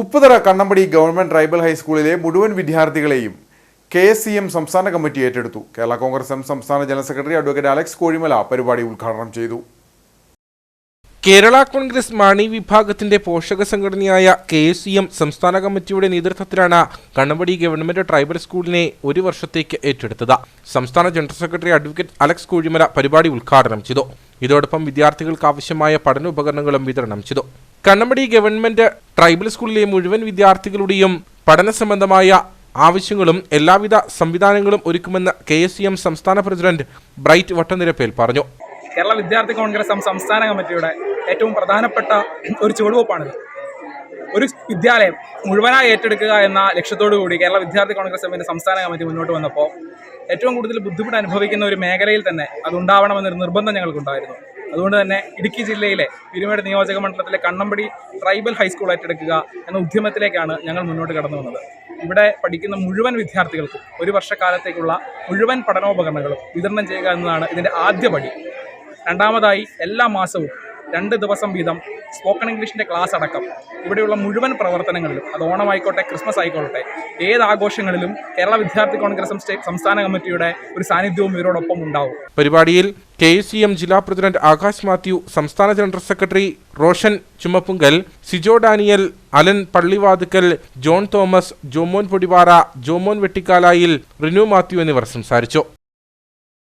Upputhara Kannampadi government tribal ഹൈസ്കൂളിലെ മുഴുവൻ വിദ്യാർത്ഥികളെയും കെ എസ് സി എം സംസ്ഥാന കമ്മിറ്റി ഏറ്റെടുത്തു. കേരള കോൺഗ്രസ് എം സംസ്ഥാന general secretary advocate Alex Kozhimala പരിപാടി ഉദ്ഘാടനം ചെയ്തു. കേരള കോൺഗ്രസ് മാണി വിഭാഗത്തിന്റെ പോഷക സംഘടനയായ കെ എസ് സി എം സംസ്ഥാന കമ്മിറ്റിയുടെ നേതൃത്വത്തിലാണ് കണ്ണമ്പടി ഗവൺമെന്റ് ട്രൈബൽ സ്കൂളിനെ ഒരു വർഷത്തേക്ക് ഏറ്റെടുത്തത്. സംസ്ഥാന general secretary advocate Alex Kozhimala പരിപാടി ഉദ്ഘാടനം ചെയ്തു. ഇതോടൊപ്പം വിദ്യാർത്ഥികൾക്ക് ആവശ്യമായ പഠന ഉപകരണങ്ങളും വിതരണം ചെയ്തു. കണ്ണമ്പടി ഗവൺമെന്റ് ട്രൈബൽ സ്കൂളിലെ മുഴുവൻ വിദ്യാർത്ഥികളുടെയും പഠന സംബന്ധമായ ആവശ്യങ്ങളും എല്ലാവിധ സംവിധാനങ്ങളും ഒരുക്കുമെന്ന് കെ എസ് സി എം സംസ്ഥാന പ്രസിഡന്റ് ബ്രൈറ്റ് വട്ടനിരപ്പേൽ പറഞ്ഞു. കേരള വിദ്യാർത്ഥി കോൺഗ്രസ് സംസ്ഥാന കമ്മിറ്റിയുടെ ഏറ്റവും പ്രധാനപ്പെട്ട ഒരു ചുവടുവെപ്പാണിത് ഒരു വിദ്യാലയം മുഴുവനായി ഏറ്റെടുക്കുക എന്ന ലക്ഷ്യത്തോടു കൂടി കേരള വിദ്യാർത്ഥി കോൺഗ്രസ് എമ്മിന്റെ സംസ്ഥാന കമ്മിറ്റി മുന്നോട്ട് വന്നപ്പോൾ ഏറ്റവും കൂടുതൽ ബുദ്ധിമുട്ട് അനുഭവിക്കുന്ന ഒരു മേഖലയിൽ തന്നെ അതുണ്ടാവണമെന്നൊരു നിർബന്ധം ഞങ്ങൾക്കുണ്ടായിരുന്നു. അതുകൊണ്ട് തന്നെ ഇടുക്കി ജില്ലയിലെ പിരുമേട് നിയോജക മണ്ഡലത്തിലെ കണ്ണമ്പടി ട്രൈബൽ ഹൈസ്കൂൾ ഏറ്റെടുക്കുക എന്ന ഉദ്യമത്തിലേക്കാണ് ഞങ്ങൾ മുന്നോട്ട് കടന്നു വന്നത്. ഇവിടെ പഠിക്കുന്ന മുഴുവൻ വിദ്യാർത്ഥികൾക്കും ഒരു വർഷക്കാലത്തേക്കുള്ള മുഴുവൻ പഠനോപകരണങ്ങളും വിതരണം ചെയ്യുക എന്നതാണ് ഇതിന്റെ ആദ്യ പടി. രണ്ടാമതായി എല്ലാ മാസവും രണ്ട് ദിവസം വീതം സ്പോക്കൺ ഇംഗ്ലീഷിന്റെ ക്ലാസ് അടക്കം. ഇവിടെയുള്ള മുഴുവൻ പ്രവർത്തനങ്ങളിലും അത് ഓണമായിക്കോട്ടെ ക്രിസ്മസ് ആയിക്കോട്ടെ ഏത് ആഘോഷങ്ങളിലും കേരള വിദ്യാർത്ഥി കോൺഗ്രസ് സംസ്ഥാന കമ്മിറ്റിയുടെ ഒരു സാന്നിധ്യവും ഇവരോടൊപ്പം ഉണ്ടാവും. പരിപാടിയിൽ കെ സി എം ജില്ലാ പ്രസിഡന്റ് ആകാശ് മാത്യു സംസ്ഥാന general secretary Roshan Chumappunkal Sijo Daniel Alan Pallivathukkal John Thomas Jomon Podivara Jomon Vettikkalayil Rinu Mathew എന്നിവർ സംസാരിച്ചു.